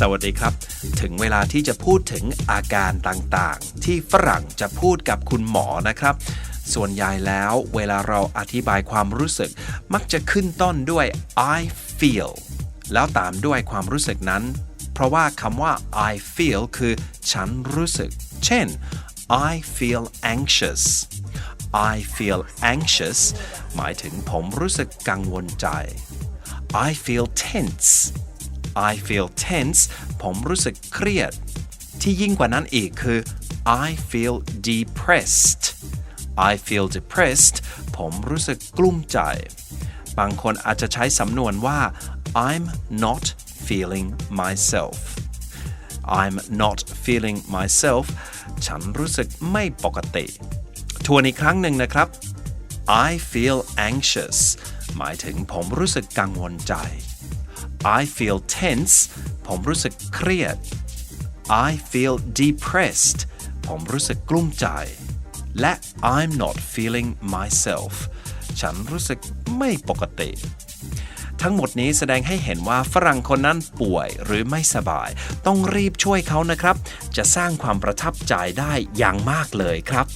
สวัสดีครับ ถึงเวลาที่จะพูดถึงอาการต่างๆ ที่ฝรั่งจะพูดกับคุณหมอนะครับ ส่วนใหญ่แล้วเวลาเราอธิบายความรู้สึก มักจะขึ้นต้นด้วย I feel แล้วตามด้วยความรู้สึกนั้น เพราะว่าคำว่า I feel คือ ฉันรู้สึก เช่น I feel anxious I feel anxious หมายถึงผมรู้สึกกังวลใจ I feel tense I feel tense ผมรู้สึกเครียด ที่ยิ่งกว่านั้นอีกคือ I feel depressed I feel depressed ผมรู้สึกกลุ้มใจ บางคนอาจจะใช้สำนวนว่า I'm not feeling myself I'm not feeling myself ฉันรู้สึกไม่ปกติ ทวนอีกครั้งหนึ่งนะครับ I feel anxious หมายถึงผมรู้สึกกังวลใจ I feel tense ผมรู้สึกเครียด I feel depressed ผมรู้สึกกลุ้มใจ และ I'm not feeling myself ฉันรู้สึกไม่ปกติ ทั้งหมดนี้แสดงให้เห็นว่าฝรั่งคนนั้นป่วยหรือไม่สบาย ต้องรีบช่วยเขานะครับ จะสร้างความประทับใจได้อย่างมากเลยครับ